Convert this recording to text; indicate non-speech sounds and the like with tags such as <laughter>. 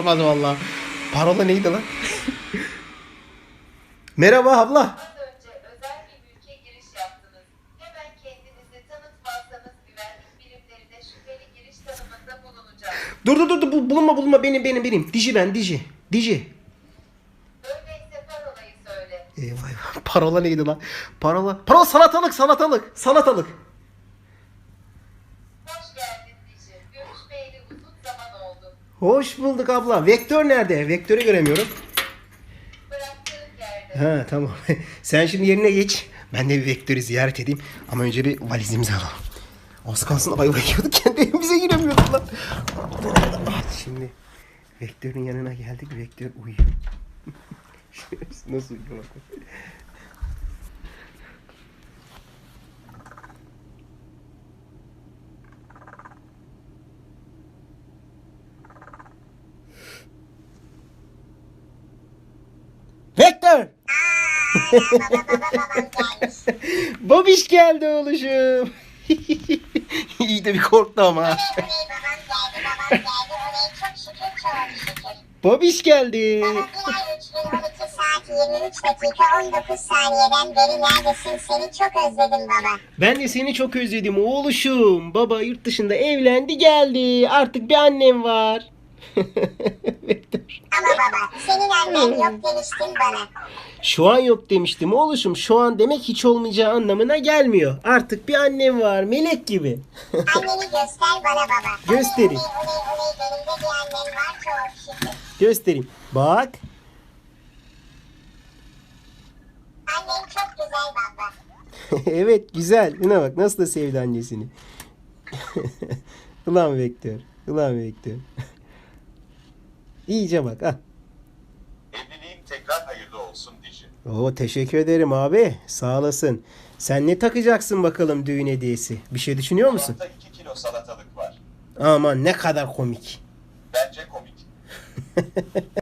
olmaz valla. Parola neydi lan? <laughs> Merhaba abla. Dur dur dur dur bu- bulunma bulunma benim benim benim. Diji ben Diji. Diji. Öyleyse parolayı söyle. Eyvah. Parola neydi lan? Parola. Parola salatalık salatalık. Salatalık. Hoş bulduk abla. Vektör nerede? Vektörü göremiyorum. Ha tamam. <laughs> Sen şimdi yerine geç. Ben de bir vektörü ziyaret edeyim. Ama önce bir valizimizi alalım. Az kalsın ayva yiyorduk. <laughs> Kendi evimize giremiyorduk lan. Ah, Şimdi vektörün yanına geldik. Vektör uyuyor. <laughs> Nasıl uyuyor bak. Vektör! Babiş geldi oğluşum. <laughs> İyi de bir korktu ama. Babiş geldi. Baba bir ay 3012 saat 23 dakika 19 saniyeden beri neredesin? Seni çok özledim baba. Ben de seni çok özledim oğluşum. Baba yurt dışında evlendi geldi. Artık bir annem var. Vektör. Ama baba senin annen yok demiştin bana. Şu an yok demiştim oğluşum. Şu an demek hiç olmayacağı anlamına gelmiyor. Artık bir annem var melek gibi. <laughs> Anneni göster bana baba. Göstereyim. Oley oley oley benim de bir annem var çok şükür. Göstereyim. Bak. Annen çok güzel baba. <laughs> evet güzel. Yine bak nasıl da sevdi annesini. <laughs> Ulan Vektör. Ulan Vektör. İyice bak. Ah. Evliliğin tekrar hayırlı olsun Dici. Oo teşekkür ederim abi. Sağ olasın. Sen ne takacaksın bakalım düğün hediyesi? Bir şey düşünüyor musun? Dolapta 2 kilo salatalık var. Aman ne kadar komik. Bence komik. <laughs>